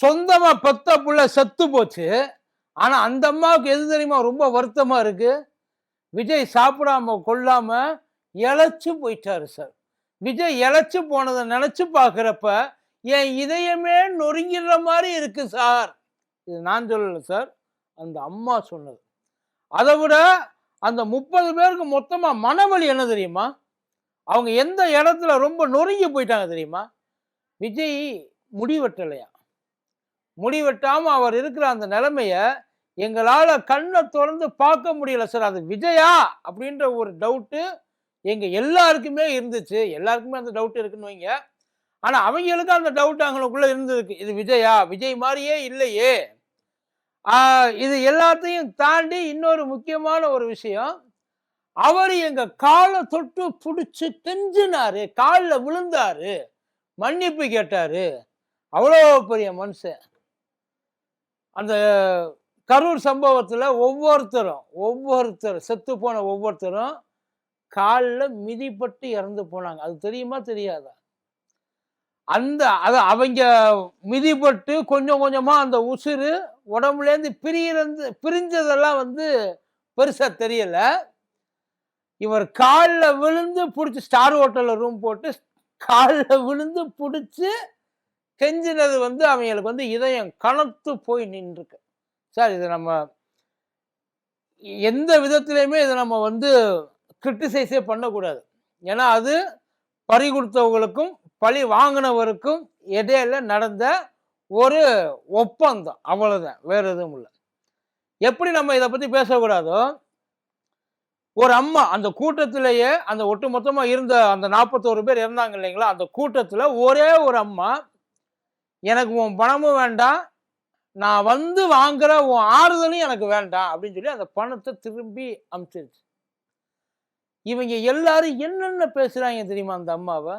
சொந்தமா பெத்த புள்ள செத்து போச்சு. ஆனா அந்த அம்மாவுக்கு எது தெரியுமா? ரொம்ப வருத்தமா இருக்கு. விஜய் சாப்பிடாம கொள்ளாம இழைச்சு போயிட்டாரு சார். விஜய் இழைச்சு போனதை நினைச்சு பார்க்குறப்ப என் இதயமே நொறுங்கிற மாதிரி இருக்கு சார். இது நான் சொல்லல சார். அந்த அம்மா சொன்னது. அதை விட அந்த முப்பது பேருக்கு மொத்தமா மனவழி என்ன தெரியுமா? அவங்க எந்த இடத்துல ரொம்ப நொறுங்கி போயிட்டாங்க தெரியுமா? விஜய் முடிவெட்டலையா? முடிவெட்டாமல் அவர் இருக்கிற அந்த நிலைமையை எங்களால் கண்ணை திறந்து பார்க்க முடியல சார் அது விஜயா? அப்படின்ற ஒரு டவுட்டு எங்கள் எல்லாருக்குமே இருந்துச்சு. எல்லாருக்குமே அந்த டவுட் இருக்குன்னு வைங்க. ஆனால் அவங்களுக்கு அந்த டவுட் அவங்களுக்குள்ளே இருந்திருக்கு. இது விஜயா? விஜய் மாதிரியே இல்லையே. இது எல்லாத்தையும் தாண்டி இன்னொரு முக்கியமான ஒரு விஷயம். அவர் எங்கள் காலை தொட்டு பிடிச்சி கெஞ்சினாரு காலில் விழுந்தாரு. மன்னிப்பு கேட்டார். அவ்வளோ பெரிய மனுஷன். அந்த கரூர் சம்பவத்தில் ஒவ்வொருத்தரும் ஒவ்வொருத்தர் செத்து போன ஒவ்வொருத்தரும் காலில் மிதிப்பட்டு இறந்து போனாங்க. அது தெரியுமா தெரியாதா? அந்த அது அவங்க மிதிப்பட்டு கொஞ்சம் கொஞ்சமாக அந்த உசுறு உடம்புலேருந்து பிரியிறது பிரிஞ்சதெல்லாம் வந்து பெருசாக தெரியலை. இவர் காலில் விழுந்து பிடிச்சி ஸ்டார் ஹோட்டலில் ரூம் போட்டு காலில் விழுந்து பிடிச்சி கெஞ்சினது வந்து அவங்களுக்கு வந்து இதயம் கனத்து போய் நின்றுருக்கு. சார் இது நம்ம எந்த விதத்துலையுமே இதை நம்ம வந்து கிரிட்டிசைஸே பண்ணக்கூடாது. ஏன்னா அது பறி கொடுத்தவங்களுக்கும் பழி வாங்கினவருக்கும் இடையில நடந்த ஒரு ஒப்பந்தம். அவ்வளோதான் வேறு எதுவும் இல்லை. எப்படி நம்ம இதை பற்றி பேசக்கூடாதோ ஒரு அம்மா அந்த கூட்டத்திலேயே அந்த ஒட்டுமொத்தமாக இருந்த அந்த நாற்பத்தோரு பேர் இருந்தாங்க இல்லைங்களா? அந்த கூட்டத்தில் ஒரே ஒரு அம்மா எனக்கு உன் பணமும் வேண்டாம் நான் வந்து வாங்குற உன் ஆறுதலும் எனக்கு வேண்டாம் அப்படின்னு சொல்லி அந்த பணத்தை திரும்பி அமுச்சிருச்சு. இவங்க எல்லாரும் என்னென்ன பேசுகிறாங்க தெரியுமா அந்த அம்மாவை?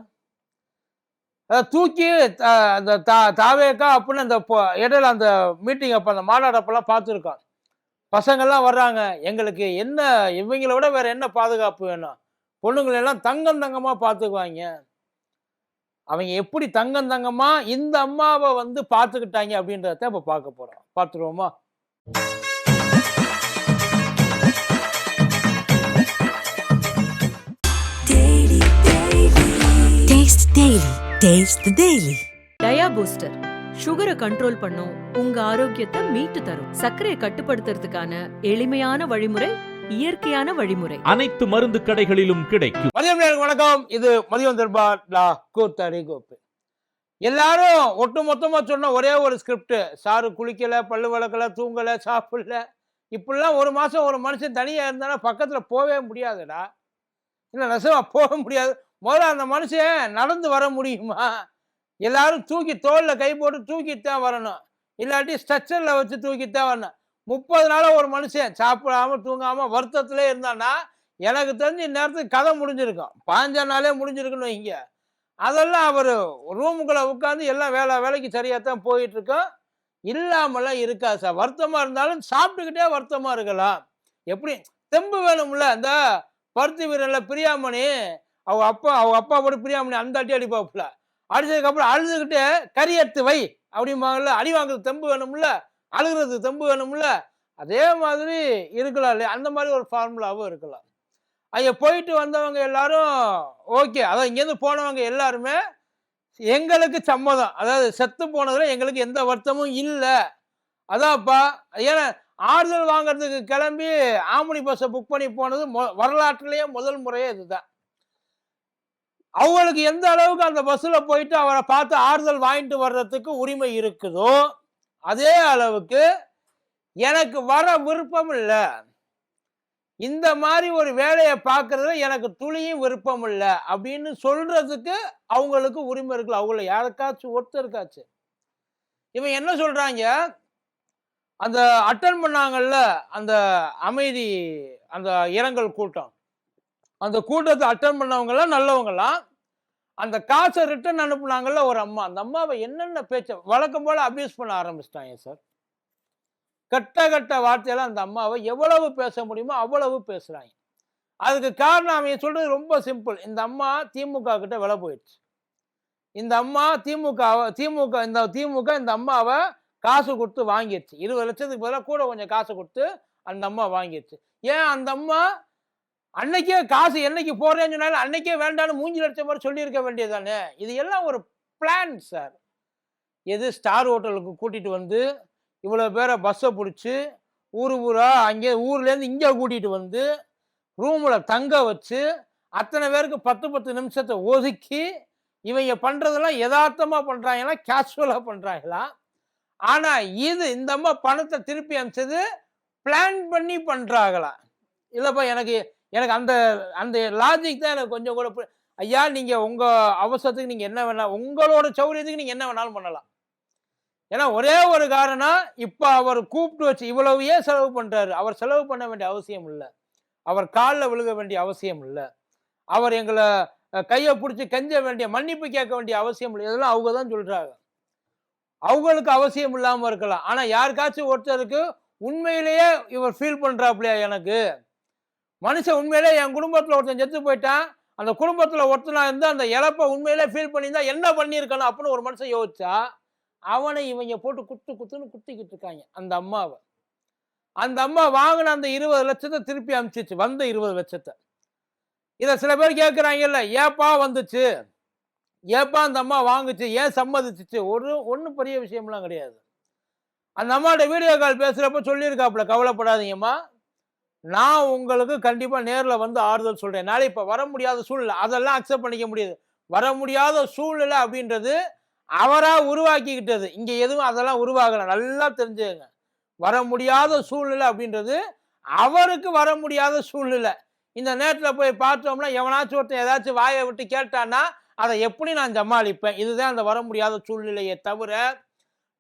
அதை தூக்கி த- அந்த தா தாவேக்கா அப்படின்னு அந்த பொ- இடையில அந்த மீட்டிங் அப்போ அந்த மாநாடப்பெல்லாம் பார்த்துருக்கான். பார்த்துருக்கோம் பசங்கள்லாம் வர்றாங்க எங்களுக்கு என்ன இவங்கள விட வேற என்ன பாதுகாப்பு வேணும்? பொண்ணுங்களெல்லாம் தங்கம் தங்கமாக பார்த்துக்குவாங்க. அவங்க எப்படி தங்கம் தங்கமா இந்த அம்மாவை வந்து பார்த்துக்கிட்டாங்க அப்படின்றத இப்போ பார்க்க போறோம். பார்த்துருவோமா. டயா பூஸ்டர் சுகரை கண்ட்ரோல் பண்ணும் உங்க ஆரோக்கியத்தை மீட்டு தரும். சர்க்கரையை கட்டுப்படுத்துறதுக்கான எளிமையான வழிமுறை இயற்கையான வழிமுறை. அனைத்து மருந்து கடைகளிலும் கிடைக்கும். மதியம் வணக்கம். இது மதியம் தர்பார் கூத்தடி கோப்பு எல்லாரும் ஒட்டு மொத்தமா சொன்ன ஒரே ஒரு ஸ்கிரிப்ட் சாரு குளிக்கல பல்லு விளக்கல தூங்கல சாப்பிடல. இப்படிலாம் ஒரு மாசம் ஒரு மனுஷன் தனியா இருந்தானா பக்கத்துல போவே முடியாதுடா. இல்ல நெசமா போக முடியாது. முதல்ல அந்த மனுஷன் நடந்து வர முடியுமா? எல்லாரும் தூக்கி தோல்ல கை போட்டு தூக்கித்தான் வரணும். இல்லாட்டி ஸ்ட்ரக்சர்ல வச்சு தூக்கித்தான் வரணும். முப்பது நாளாக ஒரு மனுஷன் சாப்பிடாம தூங்காம வருத்தத்திலே இருந்தான்னா எனக்கு தெரிஞ்ச இந்நேரத்துக்கு கதை முடிஞ்சிருக்கும். பாஞ்ச நாளே முடிஞ்சிருக்குன்னு வைங்க. அதெல்லாம் அவர் ரூமுக்குள்ள உட்காந்து எல்லாம் வேலை வேலைக்கு சரியாக தான் போயிட்டு இருக்கோம் இல்லாமலாம் இருக்காது சார். வருத்தமாக இருந்தாலும் சாப்பிட்டுக்கிட்டே வருத்தமாக இருக்கலாம். எப்படி? தெம்பு வேணும்ல இந்த பருத்தி வீரனில் பிரியாமணி. அவங்க அப்பா அவங்க அப்பா கூட பிரியாமணி அந்த அடி அடிப்பாப்புல. அடிச்சதுக்கப்புறம் அழுதுகிட்டு கறி எடுத்து வை அப்படிம்பாங்கல்ல அடி வாங்குறது தெம்பு வேணும்ல. அழுகிறது தெம்பு வேணும்ல அதே மாதிரி இருக்கலாம் இல்லையா? அந்த மாதிரி ஒரு ஃபார்முலாவும் இருக்கலாம். அங்கே போயிட்டு வந்தவங்க எல்லாரும் ஓகே அதான் இங்கேருந்து போனவங்க எல்லாருமே எங்களுக்கு சம்மதம். அதாவது செத்து போனதுல எங்களுக்கு எந்த வருத்தமும் இல்லை. அதான்ப்பா ஏன்னா ஆறுதல் வாங்குறதுக்கு கிளம்பி ஆமணி பஸ்ஸை புக் பண்ணி போனது மொ வரலாற்றுலேயே முதல் முறையே இதுதான். அவங்களுக்கு எந்த அளவுக்கு அந்த பஸ்ஸில் போயிட்டு அவரை பார்த்து ஆறுதல் வாங்கிட்டு வர்றதுக்கு உரிமை இருக்குதோ அதே அளவுக்கு எனக்கு வர விருப்பம் இல்லை. இந்த மாதிரி ஒரு வேலையை பார்க்கறதுல எனக்கு துளியும் விருப்பம் இல்லை அப்படின்னு சொல்றதுக்கு அவங்களுக்கு உரிமை இருக்குல்ல அவங்கள யாருக்காச்சும் ஒருத்தருக்காச்சு இவன் என்ன சொல்றாங்க? அந்த அட்டன் பண்ணாங்கல்ல அந்த அமைதி அந்த இரங்கல் கூட்டம். அந்த கூட்டத்தை அட்டன் பண்ணவங்கெல்லாம் நல்லவங்களாம். அந்த காசை ரிட்டர்ன் அனுப்புனாங்கல்ல ஒரு அம்மா. அந்த அம்மாவை என்னென்ன பேச்ச வழக்கம் போல் அப்யூஸ் பண்ண ஆரம்பிச்சிட்டாங்க சார் கட்ட கட்ட வார்த்தையெல்லாம் அந்த அம்மாவை எவ்வளவு பேச முடியுமோ அவ்வளவு பேசுகிறாங்க அதுக்கு காரணம் அவங்க சொல்கிறது ரொம்ப சிம்பிள் இந்த அம்மா திமுக கிட்ட விலை போயிடுச்சு. இந்த அம்மா திமுக திமுக இந்த திமுக இந்த அம்மாவை காசு கொடுத்து வாங்கிடுச்சு. இருபது லட்சத்துக்கு பதிலாக கூட கொஞ்சம் காசு கொடுத்து அந்த அம்மா வாங்கிடுச்சு. ஏன் அந்த அம்மா அன்னைக்கே காசு என்னைக்கு போடுறேன்னு சொன்னாலும் அன்னைக்கே வேண்டாம்னு மூஞ்சி லட்சம் மாதிரி சொல்லியிருக்க வேண்டியதானே இது எல்லாம் ஒரு பிளான் சார் எது ஸ்டார் ஹோட்டலுக்கு கூட்டிட்டு வந்து இவ்வளோ பேரை பஸ்ஸை பிடிச்சி ஊர் ஊரா அங்கே ஊர்லேருந்து இங்கே கூட்டிகிட்டு வந்து ரூமில் தங்க வச்சு அத்தனை பேருக்கு பத்து பத்து நிமிஷத்தை ஒதுக்கி இவங்க பண்ணுறதெல்லாம் யதார்த்தமாக பண்ணுறாங்களா கேஷுவலாக பண்ணுறாங்களா ஆனால் இது இந்த அம்மா பணத்தை திருப்பி அனுப்பிச்சது பிளான் பண்ணி பண்ணுறாங்களா இல்லைப்பா எனக்கு எனக்கு அந்த அந்த லாஜிக் தான் எனக்கு கொஞ்சம் கூட ஐயா நீங்கள் உங்கள் அவசரத்துக்கு நீங்கள் என்ன வேணாலும் உங்களோட சௌரியத்துக்கு நீங்கள் என்ன வேணாலும் பண்ணலாம். ஏன்னா ஒரே ஒரு காரணம் இப்போ அவர் கூப்பிட்டு வச்சு இவ்வளவு ஏன் செலவு பண்ணுறாரு அவர் செலவு பண்ண வேண்டிய அவசியம் இல்லை. அவர் காலில் விழுக வேண்டிய அவசியம் இல்லை. அவர் எங்களை கையை பிடிச்சி கெஞ்ச வேண்டிய மன்னிப்பு கேட்க வேண்டிய அவசியம் இல்லை. இதெல்லாம் அவங்க தான் சொல்கிறாங்க அவங்களுக்கு அவசியம் இல்லாமல் இருக்கலாம். ஆனால் யாருக்காச்சும் ஒருத்தருக்கு உண்மையிலேயே இவர் ஃபீல் பண்ணுறாப்லையா எனக்கு? மனுஷன் உண்மையிலே என் குடும்பத்தில் ஒருத்தன் செத்து போயிட்டான். அந்த குடும்பத்தில் ஒருத்தனா இருந்து அந்த இழப்பை உண்மையிலே ஃபீல் பண்ணியிருந்தா என்ன பண்ணியிருக்கணும் அப்படின்னு ஒரு மனுஷன் யோசிச்சா அவனை இவங்க போட்டு குத்து குத்துன்னு குத்திக்கிட்டு இருக்காங்க. அந்த அம்மாவை. அந்த அம்மா வாங்கின அந்த இருபது லட்சத்தை திருப்பி அனுப்பிச்சிச்சு வந்த இருபது லட்சத்தை. இதை சில பேர் கேட்குறாங்கல்ல ஏப்பா வந்துச்சு? ஏப்பா அந்த அம்மா வாங்குச்சு? ஏன் சம்மதிச்சுச்சு? ஒரு ஒன்றும் பெரிய விஷயம்லாம் கிடையாது. அந்த அம்மாட்ட வீடியோ கால் பேசுகிறப்ப சொல்லியிருக்காப்புல கவலைப்படாதீங்கம்மா. நான் உங்களுக்கு கண்டிப்பாக நேரில் வந்து ஆறுதல் சொல்கிறேன் நாளை இப்போ வர முடியாத சூழ்நிலை அதெல்லாம் அக்செப்ட் பண்ணிக்க முடியாது. வர முடியாத சூழ்நிலை அப்படின்றது அவராக உருவாக்கிக்கிட்டது. இங்கே எதுவும் அதெல்லாம் உருவாகலை. நல்லா தெரிஞ்சுக்கங்க. வர முடியாத சூழ்நிலை அப்படின்றது அவருக்கு வர முடியாத சூழ்நிலை. இந்த நேரத்தில் போய் பார்த்தோம்னா எவனாச்சும் ஒருத்தன் ஏதாச்சும் வாயை விட்டு கேட்டான்னா அதை எப்படி நான் சமாளிப்பேன்? இதுதான் அந்த வர முடியாத சூழ்நிலையை தவிர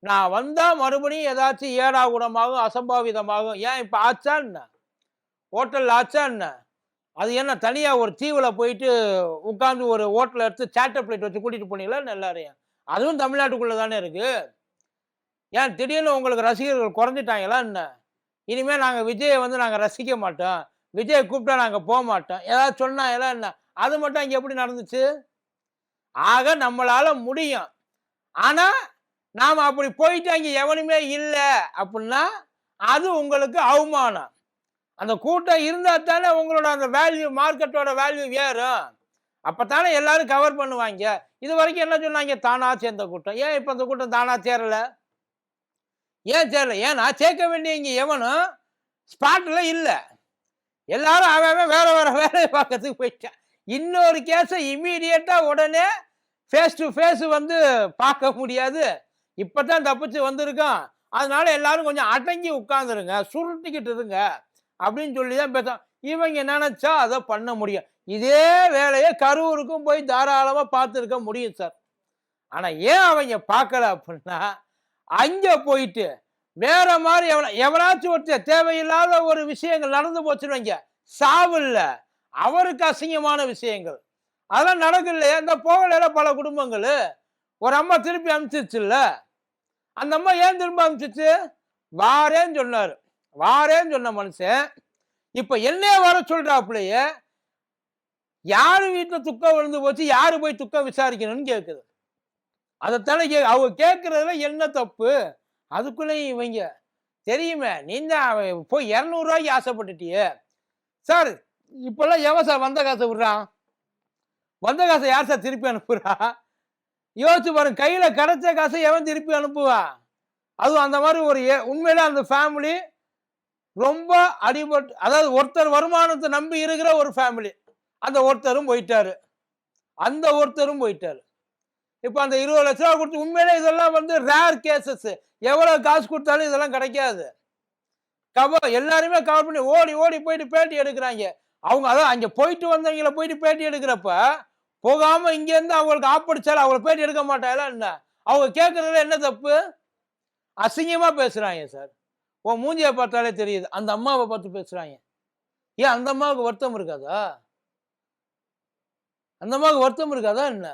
நான் வந்தால் மறுபடியும் ஏதாச்சும் ஏடாகுடமாகும் அசம்பாவிதமாகும் ஏன் இப்போ ஆச்சா என்ன? ஹோட்டலில் ஆச்சா என்ன? அது என்ன தனியாக ஒரு தீவில் போயிட்டு உட்காந்து ஒரு ஹோட்டலில் எடுத்து சேட்டர் பிளேட் வச்சு கூட்டிகிட்டு போனீங்களா எல்லாரையும்? அதுவும் தமிழ்நாட்டுக்குள்ளே தானே இருக்குது ஏன் திடீர்னு உங்களுக்கு ரசிகர்கள் குறைஞ்சிட்டாங்களா என்ன? இனிமேல் நாங்கள் விஜயை வந்து நாங்கள் ரசிக்க மாட்டோம். விஜய் கூப்பிட்டா நாங்கள் போக மாட்டோம். ஏதாவது சொன்னாங்களா என்ன? அது மட்டும் இங்கே எப்படி நடந்துச்சு? ஆக நம்மளால் முடியும். ஆனால் நாம் அப்படி போயிட்டு அங்கே எவனுமே இல்லை அப்படின்னா அது உங்களுக்கு அவமானம். அந்த கூட்டம் இருந்தால் தானே உங்களோட அந்த வேல்யூ மார்க்கெட்டோட வேல்யூ ஏறும். அப்போ தானே எல்லாரும் கவர் பண்ணுவாங்க. இது வரைக்கும் என்ன சொன்னாங்க? தானா சேர்ந்த கூட்டம். ஏன் இப்போ அந்த கூட்டம் தானா சேரலை? ஏன் சேரல? ஏன்னா சேர்க்க வேண்டிய இங்கே எவனும் ஸ்பாட்டில் இல்லை. எல்லாரும் அவன் அவன் வேற வேற வேலையை பார்க்கறதுக்கு போயிட்டான். இன்னொரு கேஸை இம்மீடியட்டாக உடனே ஃபேஸ் டு ஃபேஸ் வந்து பார்க்க முடியாது. இப்போ தான் தப்பிச்சு வந்திருக்கான். அதனால எல்லாரும் கொஞ்சம் அடங்கி உட்காந்துருங்க சுருட்டிக்கிட்டு இருங்க. அப்படின்னு சொல்லி தான் பேசுவான் இவங்க நினைச்சா அதை பண்ண முடியும். இதே வேலையை கரூருக்கும் போய் தாராளமாக பார்த்துருக்க முடியும் சார் ஆனால் ஏன் அவங்க பார்க்கல அப்படின்னா அங்கே போயிட்டு வேற மாதிரி எவன எவனாச்சும் ஒருத்தர் தேவையில்லாத ஒரு விஷயங்கள் நடந்து போச்சுன்னு வைங்க சாவு அவருக்கு அசிங்கமான விஷயங்கள். அதெல்லாம் நடக்கலையே. இந்த போகலையில பல குடும்பங்கள். ஒரு அம்மா திருப்பி அனுப்பிச்சிச்சுல்ல அந்த அம்மா ஏன் திரும்ப அனுப்பிச்சிச்சு வாரேன்னு சொன்னார். வாரேன்னு சொன்ன மனுஷன் இப்போ என்னைய வர சொல்றாப்புலையே யார் வீட்டில் துக்கம் விழுந்து போச்சு யார் போய் துக்கம் விசாரிக்கணும்னு கேட்குது அதைத்தானே கே அவங்க கேட்குறதுல என்ன தப்பு? அதுக்குள்ளேயும் இவங்க தெரியுமே நீங்கள் போய் இரநூறுவாய்க்கு ஆசைப்பட்டுட்டியே. சார் இப்போல்லாம் எவன் சார் வந்த காசை விட்றான் வந்த காசை யார் சார் திருப்பி அனுப்புறா? யோசிச்சு பாருங்க கையில் கிடைச்ச காசை எவன் திருப்பி அனுப்புவா? அதுவும் அந்த மாதிரி ஒரு ஏ- உண்மையில அந்த ஃபேமிலி ரொம்ப அடிபட்டு அதாவது ஒருத்தர் வருமானத்தை நம்பி இருக்கிற ஒரு ஃபேமிலி அந்த ஒருத்தரும் போயிட்டாரு. அந்த ஒருத்தரும் போயிட்டாரு. இப்போ அந்த இருபது லட்ச ரூபா கொடுத்து உண்மையிலே இதெல்லாம் வந்து ரேர் கேசஸ் எவ்வளோ காசு கொடுத்தாலும் இதெல்லாம் கிடைக்காது. கவர் எல்லாருமே கவர் பண்ணி ஓடி ஓடி போயிட்டு பேட்டி எடுக்கிறாங்க. அவங்க அதான் அங்கே போயிட்டு வந்தவங்கள போயிட்டு பேட்டி எடுக்கிறப்ப போகாமல் இங்கேருந்து அவங்களுக்கு ஆப்படிச்சாலும் அவங்கள பேட்டி எடுக்க மாட்டாங்களா என்ன? அவங்க கேட்குறதுல என்ன தப்பு? அசிங்கமாக பேசுகிறாங்க சார். உன் மூஞ்சியை பார்த்தாலே தெரியுது. அந்த அம்மாவை பார்த்து பேசுகிறாங்க ஏன் அந்த அம்மாவுக்கு வருத்தம் இருக்காதா? அந்த அம்மாவுக்கு வருத்தம் இருக்காதா என்ன?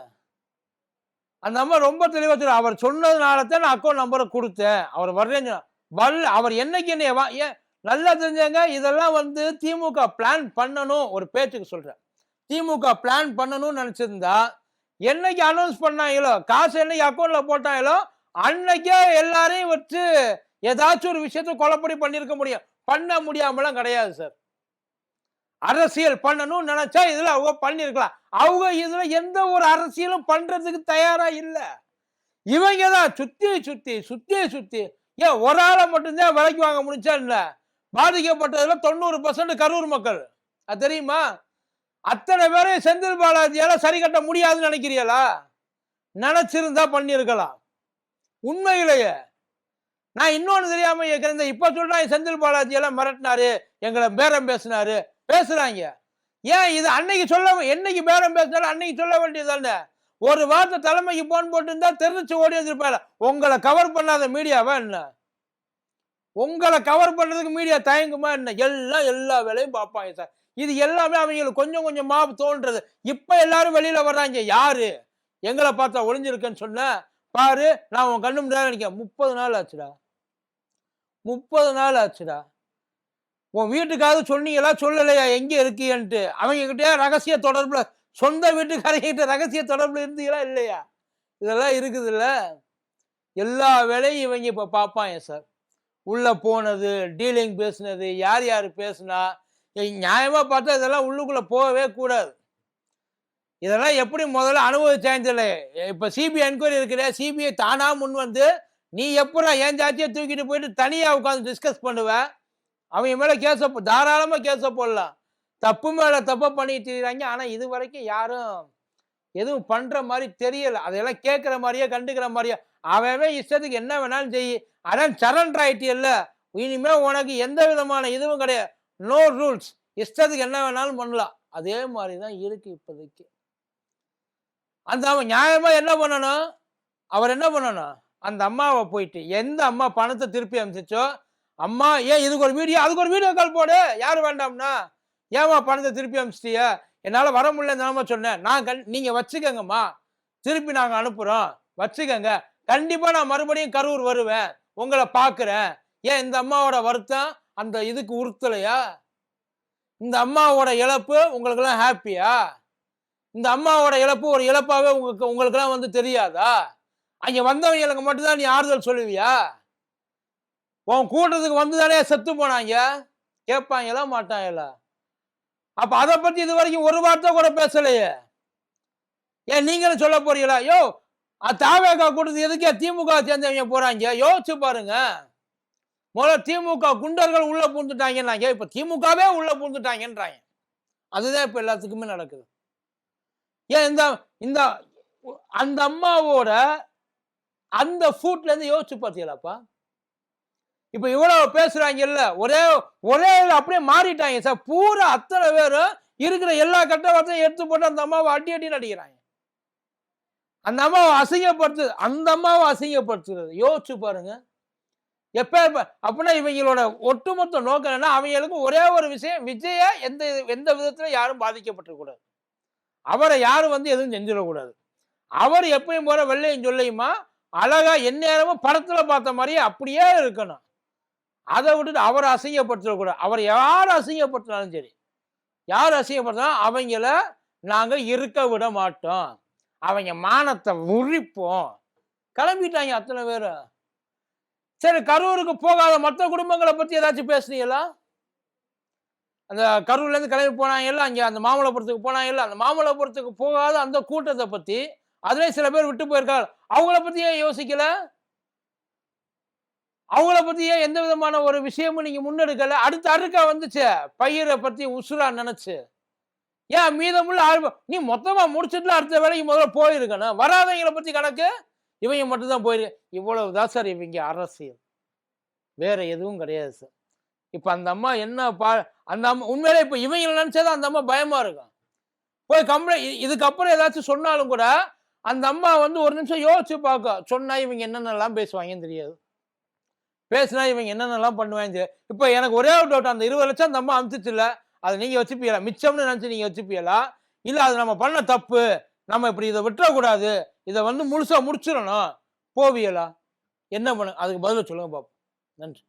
அந்த அம்மா ரொம்ப தெளிவாக தெரியும் அவர் சொன்னதுனால தான் நான் அக்கௌண்ட் நம்பரை கொடுத்தேன். அவர் வர்றேன்னு வல் அவர் என்னைக்கு என்னைய வா ஏன் நல்லா தெரிஞ்சங்க இதெல்லாம் வந்து திமுக பிளான் பண்ணணும் ஒரு பேச்சுக்கு சொல்கிறேன் திமுக பிளான் பண்ணணும்னு நினச்சிருந்தா என்னைக்கு அனௌன்ஸ் பண்ணாங்களோ காசு என்னைக்கு அக்கௌண்ட்டில் போட்டாங்களோ அன்னைக்கே எல்லாரையும் வச்சு ஏதாச்சும் ஒரு விஷயத்த கொலைப்படி பண்ணியிருக்க முடியும். பண்ண முடியாமலாம் கிடையாது சார் அரசியல் பண்ணணும்னு நினைச்சா இதுல அவங்க பண்ணிருக்கலாம். அவங்க இதுல எந்த ஒரு அரசியலும் பண்றதுக்கு தயாரா இல்லை. இவங்க தான் சுத்தி சுத்தி சுத்தி சுத்தி. ஏன் ஒரு ஆளை மட்டும்தான் விலைக்கு வாங்க முடிஞ்சா இல்ல பாதிக்கப்பட்டதுல தொண்ணூறு பர்சன்ட் கரூர் மக்கள். அது தெரியுமா? அத்தனை பேரையும் செந்தில் பாலாஜியால சரி கட்ட முடியாதுன்னு நினைக்கிறீங்களா நினைச்சிருந்தா பண்ணியிருக்கலாம் உண்மையிலேயே. நான் இன்னொன்று தெரியாம இருக்கிறேன் இப்ப சொல்றாங்க செந்தில் பாலாஜி எல்லாம் மிரட்டினாரு எங்களை பேரம் பேசினாரு. பேசுறாங்க. ஏன் இது அன்னைக்கு சொல்ல என்னைக்கு பேரம் பேசினாலும் அன்னைக்கு சொல்ல வேண்டியதானே ஒரு வார்த்தை தலைமைக்கு போன் போட்டுருந்தா தெரிஞ்சு ஓடி வந்திருப்பாரு. உங்களை கவர் பண்ணாத மீடியாவா என்ன? உங்களை கவர் பண்றதுக்கு மீடியா தயங்குமா என்ன? எல்லாம் எல்லா வேலையும் பார்ப்பாங்க சார். இது எல்லாமே அவங்களுக்கு கொஞ்சம் கொஞ்சமா தோன்றது. இப்போ எல்லாரும் வெளியில வர்றாங்க. யாரு? எங்களை பார்த்தா ஒளிஞ்சிருக்கேன்னு சொன்ன பாரு நான் உன் கண்ணு முன்னாடி நினைக்கிறேன் முப்பது நாள் ஆச்சுடா. முப்பது நாள் ஆச்சுடா. உன் வீட்டுக்காவது சொன்னீங்களா? சொல்லலையா? எங்கே இருக்கீன்ட்டு அவங்க கிட்டே ரகசிய தொடர்பில் சொந்த வீட்டுக்காரங்கிட்ட ரகசிய தொடர்பில் இருந்தீங்களா? இல்லையா? இதெல்லாம் இருக்குதுல்ல. எல்லா வேலையும் இவங்க இப்போ பார்ப்பாங்க சார் உள்ளே போனது டீலிங் பேசுனது யார் யார் பேசுனா நியாயமாக பார்த்தா இதெல்லாம் உள்ளுக்குள்ளே போகவே கூடாது. இதெல்லாம் எப்படி முதல்ல அனுபவிச்சான்னு தெரியல. இப்போ சிபிஐ என்கொயரி இருக்கிற சிபிஐ தானா முன் வந்து நீ எப்படா என் ஜாத்தியை தூக்கிட்டு போயிட்டு தனியாக உட்காந்து டிஸ்கஸ் பண்ணுவ? அவங்க மேலே கேஸை போ- தாராளமா போடலாம். தப்பு மேலே தப்பாக பண்ணிட்டு இருக்கிறாங்க. ஆனால் இது வரைக்கும் யாரும் எதுவும் பண்ணுற மாதிரி தெரியலை. அதையெல்லாம் கேட்குற மாதிரியே கண்டுக்கிற மாதிரியே? அவன் இஷ்டத்துக்கு என்ன வேணாலும் செய். அதான் சரண்டர் ஆயிட்டு இல்லை இனிமேல் உனக்கு எந்த விதமான இதுவும் கிடையாது. நோ ரூல்ஸ் இஷ்டத்துக்கு என்ன வேணாலும் பண்ணலாம். அதே மாதிரி தான் இருக்கு இப்போதைக்கு. அந்த அவன் நியாயமாக என்ன பண்ணணும்? அவர் என்ன பண்ணணும்? அந்த அம்மாவை போயிட்டு எந்த அம்மா பணத்தை திருப்பி அனுப்பிச்சோ அம்மா ஏன் இதுக்கு ஒரு வீடியோ அதுக்கு ஒரு வீடியோ கால் போடு யார் வேண்டாம்னா? ஏம்மா பணத்தை திருப்பி அனுப்பிச்சிட்டிய? என்னால் வர முடியலன்னு நிலம சொன்னேன். நான் கண் நீங்கள் வச்சுக்கோங்கம்மா. திருப்பி நாங்கள் அனுப்புகிறோம் வச்சுக்கோங்க. கண்டிப்பாக நான் மறுபடியும் கரூர் வருவேன். உங்களை பார்க்குறேன் ஏன் இந்த அம்மாவோட வருத்தம் அந்த இதுக்கு உறுத்தலையா? இந்த அம்மாவோட இழப்பு உங்களுக்கெல்லாம் ஹாப்பியா இந்த அம்மாவோட இழப்பு ஒரு இழப்பாகவே உங்களுக்கு உங்களுக்கெல்லாம் வந்து தெரியாதா? அங்கே வந்தவங்களுக்கு மட்டும்தான் நீ ஆறுதல் சொல்லுவியா? உன் கூட்டத்துக்கு வந்துதானே செத்து போனாங்க? கேட்பாங்களா மாட்டாங்களா? அப்ப அதை பத்தி இது வரைக்கும் ஒரு வார்த்தை கூட பேசலையே. ஏன் நீங்களும் சொல்ல போறீங்களா? யோ தாவேகா கூட்டத்துக்கு எதுக்கே திமுக சேர்ந்தவங்க போறாங்க? யோசிச்சு பாருங்க. முதல்ல திமுக குண்டர்கள் உள்ள பூந்துட்டாங்கன்னாங்க. இப்ப திமுகவே உள்ள பூந்துட்டாங்கன்றாங்க. அதுதான் இப்ப எல்லாத்துக்குமே நடக்குது. ஏன் இந்த இந்த அந்த அம்மாவோட அந்த ஃபூட்லேருந்து யோசிச்சு பார்த்தீங்களாப்பா இப்போ இவ்வளோ பேசுகிறாங்க இல்லை ஒரே ஒரே அப்படியே மாறிட்டாங்க சார். பூரா அத்தனை பேரும் இருக்கிற எல்லா கட்டவாத்தையும் எடுத்து போட்டு அந்த அம்மாவை அடி அடின்னு அடிக்கிறாங்க. அந்த அம்மாவை அசிங்கப்படுத்து அந்த அம்மாவை அசிங்கப்படுத்துறது. யோசிச்சு பாருங்க. எப்போ அப்படின்னா இவங்களோட ஒட்டுமொத்த நோக்கம் என்னன்னா அவங்களுக்கு ஒரே ஒரு விஷயம் விஜயை எந்த எந்த விதத்தில் யாரும் பாதிக்கப்பட்டிருக்கூடாது அவரை யாரும் வந்து எதுவும் செஞ்சிடக்கூடாது. அவர் எப்பயும் போகிற வெள்ளையும் சொல்லையுமா? அழகா எந்நேரமும் படத்துல பார்த்த மாதிரியே அப்படியே இருக்கணும். அதை விட்டுட்டு அவரை அசிங்கப்படுத்தக்கூடாது அவர் யார் அசிங்கப்படுத்தினாலும் சரி. யார் அசிங்கப்படுத்தினாலும் அவங்கள நாங்கள் இருக்க விட மாட்டோம். அவங்க மானத்தை முறிப்போம். கிளம்பிட்டாங்க அத்தனை பேரும் சரி கரூருக்கு போகாத மற்ற குடும்பங்களை பற்றி ஏதாச்சும் பேசுனீங்களா? அந்த கரூர்லேருந்து கிளம்பி போனாங்கல்ல அங்கே அந்த மாமல்லபுரத்துக்கு போனாங்கல்ல அந்த மாமல்லபுரத்துக்கு போகாத அந்த கூட்டத்தை பற்றி அதிலே சில பேர் விட்டு போயிருக்காள் அவங்கள பற்றியே ஏன் யோசிக்கல. அவங்கள பற்றியே ஏன் எந்த விதமான ஒரு விஷயமும் நீங்க முன்னெடுக்கல. அடுத்த அறுக்கா வந்துச்சு. பயிரை பத்தி உசுரா நினைச்சு. ஏன் மீதமுள்ள ஆர்வம் நீ மொத்தமா முடிச்சுட்டுல அடுத்த வேலைக்கு முதல்ல போயிருக்கணும். வராதவங்களை பத்தி கணக்கு? இவங்க மட்டும்தான் போயிருக்கு இவ்வளவுதான் சார் இவங்க அரசியல். வேற எதுவும் கிடையாது சார். இப்ப அந்த அம்மா என்ன பா அந்த அம்மா உண்மையிலே இப்ப இவங்களை நினைச்சாதான் அந்த அம்மா பயமா இருக்கும். போய் கம்ப்ளைண்ட் இதுக்கப்புறம் ஏதாச்சும் சொன்னாலும் கூட அந்த அம்மா வந்து ஒரு நிமிஷம் யோசிச்சு பார்க்க சொன்னா இவங்க என்னென்னலாம் பேசுவாங்கன்னு தெரியாது. பேசினா இவங்க என்னென்னலாம் பண்ணுவாங்க இப்போ எனக்கு ஒரே ஒரு டவுட் அந்த இருபது லட்சம் அந்த அம்மா அனுப்பிச்சுல அதை நீங்கள் வச்சுப்பீங்களா? மிச்சம்னு நினச்சி நீங்கள் வச்சுப்பீங்களா? இல்லை அது நம்ம பண்ண தப்பு நம்ம இப்படி இதை விட்டுறக்கூடாது இதை வந்து முழுசாக முடிச்சிடணும் போவியலா என்ன பண்ணு? அதுக்கு பதில் சொல்லுங்க பாப்போம். நன்றி.